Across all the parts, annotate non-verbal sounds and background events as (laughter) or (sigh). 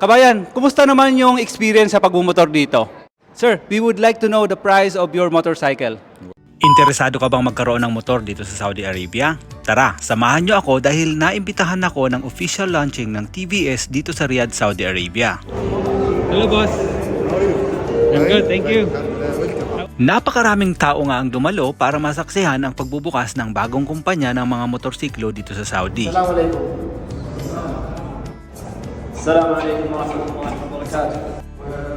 Kabayan, kumusta naman yung experience sa pagbumotor dito? Sir, we would like to know the price of your motorcycle. Interesado ka bang magkaroon ng motor dito sa Saudi Arabia? Tara, samahan nyo ako dahil naimbitahan ako ng official launching ng TVS dito sa Riyadh, Saudi Arabia. Hello boss. How are you? I'm good, thank you. Napakaraming tao nga ang dumalo para masaksihan ang pagbubukas ng bagong kumpanya ng mga motorsiklo dito sa Saudi. Assalamualaikum. السلام عليكم ورحمة الله وبركاته.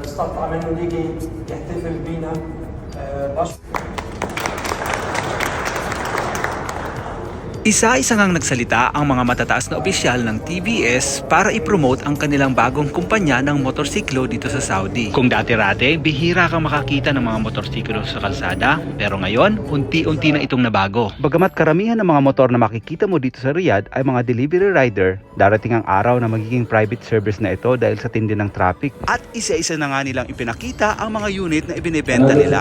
استطاع منه نيجي يحتفل بينا آه، بشكر Isa-isa ngang nagsalita ang mga matataas na opisyal ng TVS para i-promote ang kanilang bagong kumpanya ng motorsiklo dito sa Saudi. Kung dati-rate, bihira kang makakita ng mga motorsiklo sa kalsada, pero ngayon, unti-unti na itong nabago. Bagamat karamihan ng mga motor na makikita mo dito sa Riyadh ay mga delivery rider, darating ang araw na magiging private service na ito dahil sa tindi ng traffic. At isa-isa na nga nilang ipinakita ang mga unit na ibinebenta nila.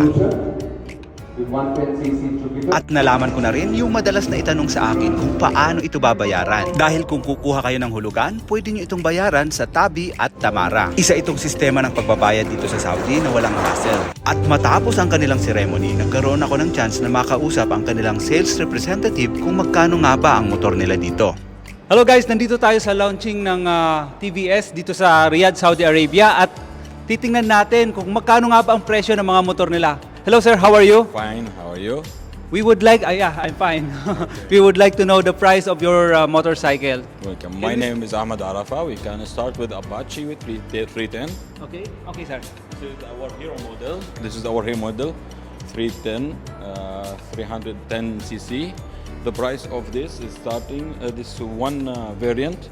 At nalaman ko na rin yung madalas na itanong sa akin kung paano ito babayaran. Dahil kung kukuha kayo ng hulugan, pwede nyo itong bayaran sa Tabi at Tamara. Isa itong sistema ng pagbabayad dito sa Saudi na walang hassle. At matapos ang kanilang ceremony, nagkaroon ako ng chance na makausap ang kanilang sales representative kung magkano nga ba ang motor nila dito. Hello guys, nandito tayo sa launching ng ah, TVS dito sa Riyadh, Saudi Arabia at titingnan natin kung magkano nga ba ang presyo ng mga motor nila. Hello sir, how are you? Fine, how are you? We would like, ah, yeah, I'm fine. (laughs) we would like to know the price of your uh, motorcycle. Welcome. My name is Ahmed Arafa. We can start with Apache with 3- 310. Okay, okay sir. This is our hero model. This is our hero model, 310, uh, 310 cc. The price of this is starting. Uh, this one uh, variant.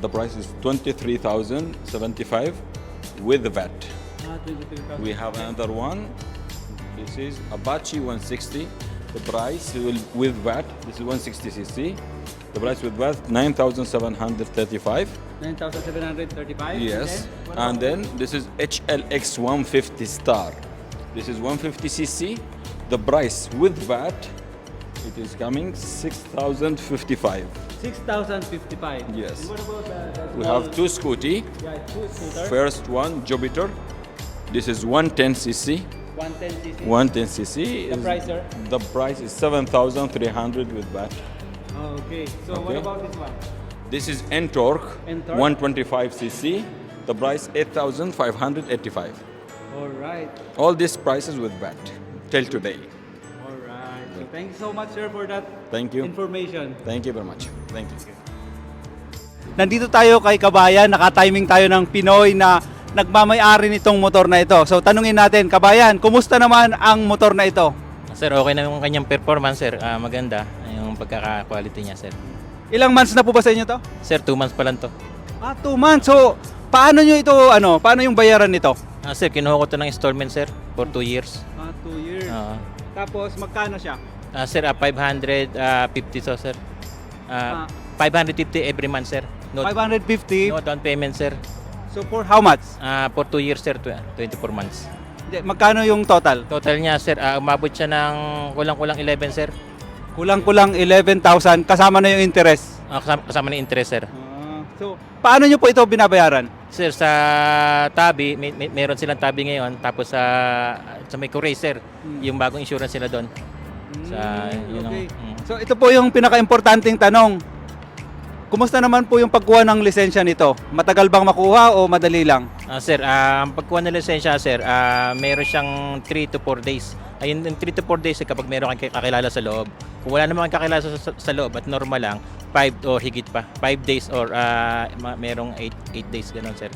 The price is 23,075 with the VAT. We have another one. This is Apache 160. The price will, with VAT, this is 160 cc. The price with VAT 9,735. 9,735? Yes. And then this is HLX 150 star. This is 150 cc. The price with VAT, it is coming 6,055. 6,055. Yes. And what about the, the We have two scooty. Yeah, two scooter. First one, Jupiter. This is 110 cc. 110 cc. 110 cc. The is- price, sir? The price is 7,300 with VAT. Oh, okay. So what about this one? This is N-Torque, N-Torque? 125 cc. The price 8,585. All right. All these prices with VAT till today. All right. So thank you so much, sir, for that Thank you. information. Thank you very much. Thank you. Nandito tayo kay Kabayan, naka-timing tayo ng Pinoy na nagmamay-ari nitong motor na ito. So tanungin natin, Kabayan, kumusta naman ang motor na ito? Sir, okay na yung kanyang performance, sir. Ah, maganda yung pagkaka-quality niya, sir. Ilang months na po ba sa inyo to? Sir, 2 months pa lang to. Ah, two months. So, paano nyo ito, ano, paano yung bayaran nito? Ah, sir, kinuha ko to ng installment, sir, for 2 years. Ah, two years. Ah, Tapos, magkano siya? ah, sir, ah, 550 to, sir. Ah. Ah, 550 every month, sir. No, 550. no down payment, sir. So, for how much? Ah, for 2 years, sir, tw- 24 months. Hindi, Magkano yung total? Total niya, sir, ah, umabot siya ng kulang-kulang 11, sir. Kulang-kulang 11,000 kasama na yung interest. Ah, kasama, kasama ng interest, sir. Ah, so, paano nyo po ito binabayaran? Sir, sa Tabi, may, may- meron silang Tabi ngayon. Tapos sa sa may Kuray, sir, yung bagong insurance sila doon. Sa, yun ang- okay. mm. So, ito po yung pinaka-importanting tanong. Kumusta naman po yung pagkuha ng lisensya nito? Matagal bang makuha o madali lang? Ah, sir, ah, ang pagkuha ng lisensya, sir, ah, meron siyang 3 to 4 days. Ayun, yung 3 to 4 days eh, kapag meron kang kakilala sa loob. Kung wala naman kang kakilala sa, sa, sa loob at normal lang, 5 or higit pa. 5 days or ah, ma- merong 8, 8 days, ganun, sir.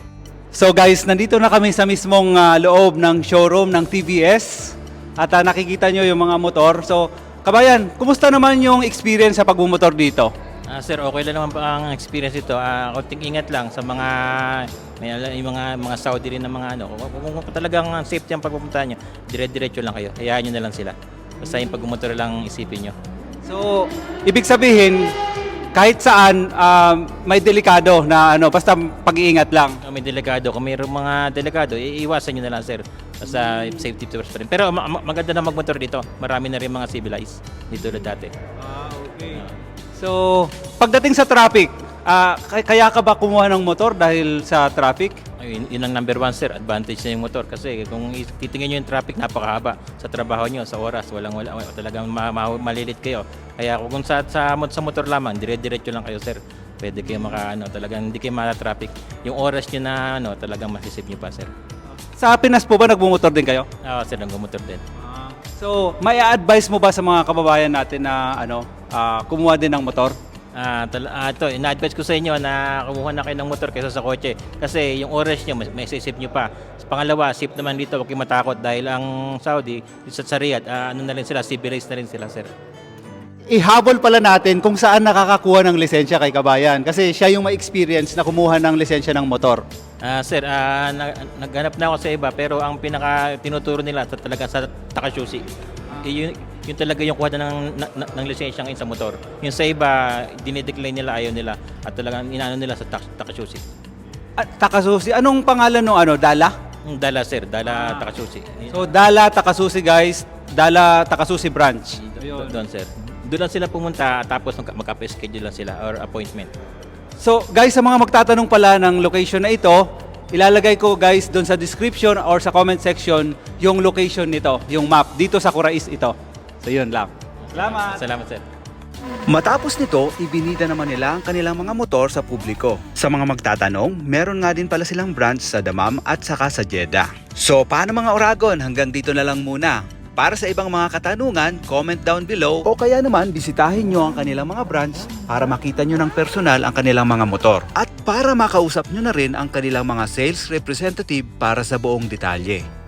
So guys, nandito na kami sa mismong ah, loob ng showroom ng TVS at ah, nakikita nyo yung mga motor. So, kabayan, kumusta naman yung experience sa pagmumotor dito? Ah, sir, okay lang naman pa ang experience ito. Ah, konting ingat lang sa mga may yung mga mga Saudi rin na mga ano. Kung, kung, kung talagang safety ang pagpupunta niyo, dire-diretso lang kayo. Hayaan niyo na lang sila. Basta yung pagmumotor lang isipin niyo. So, ibig sabihin, kahit saan um, may delikado na ano, basta pag-iingat lang. Kung may delikado, kung mayroong mga delikado, iiwasan niyo na lang, sir. Basta safety first pa rin. Pero ma- ma- maganda na magmotor dito. Marami na rin mga civilized dito na dati. Ah, okay. So, pagdating sa traffic, ah, kay- kaya ka ba kumuha ng motor dahil sa traffic? Yun, yun ang number one sir, advantage na yung motor kasi kung i- titingnan nyo yung traffic napakahaba sa trabaho nyo, sa oras, walang wala, wala talagang ma- ma- malilit kayo. Kaya kung sa, sa, sa motor lamang, dire-diretso lang kayo sir. Pwede kayo maka, ano, talagang hindi kayo mata-traffic. Yung oras nyo na, ano, talagang masisip nyo pa sir. Sa Pinas po ba nagbumotor din kayo? Ah, sir, ang motor din. So, may advice mo ba sa mga kababayan natin na ano, ah, kumuha din ng motor? Ah, tal- ah, ito, ina-advise ko sa inyo na kumuha na kayo ng motor kaysa sa kotse. Kasi yung oras nyo, may, may sisip nyo pa. Pangalawa, safe naman dito, huwag kayong matakot dahil ang Saudi, sa, sa Riyadh, ah, ano na rin sila, civilized na rin sila, sir. Ihabol pala natin kung saan nakakakuha ng lisensya kay kabayan kasi siya yung may experience na kumuha ng lisensya ng motor. Ah, sir, ah, na, naghanap na ako sa iba pero ang pinaka tinuturo nila sa talaga sa Takashushi. Eh, yun, yun talaga yung kuha na ng, na, na- ng lisensya ngayon sa motor. Yung sa iba, dinidecline nila, ayaw nila. At talagang inaano nila sa Tak- Takashushi. At Takasusi, anong pangalan no ano, Dala? Yung Dala, sir. Dala Takashushi. So, Dala Takasusi guys, Dala Takasusi branch. Do- Doon, sir. Doon lang sila pumunta tapos magka- magka-schedule lang sila or appointment. So, guys, sa mga magtatanong pala ng location na ito, ilalagay ko guys doon sa description or sa comment section yung location nito, yung map dito sa Kurais ito. So, yun lang. Salamat. Salamat, sir. Matapos nito, ibinida naman nila ang kanilang mga motor sa publiko. Sa mga magtatanong, meron nga din pala silang branch sa Damam at saka sa Jeddah. So paano mga Oragon, hanggang dito na lang muna. Para sa ibang mga katanungan, comment down below o kaya naman bisitahin nyo ang kanilang mga branch para makita nyo ng personal ang kanilang mga motor. At para makausap nyo na rin ang kanilang mga sales representative para sa buong detalye.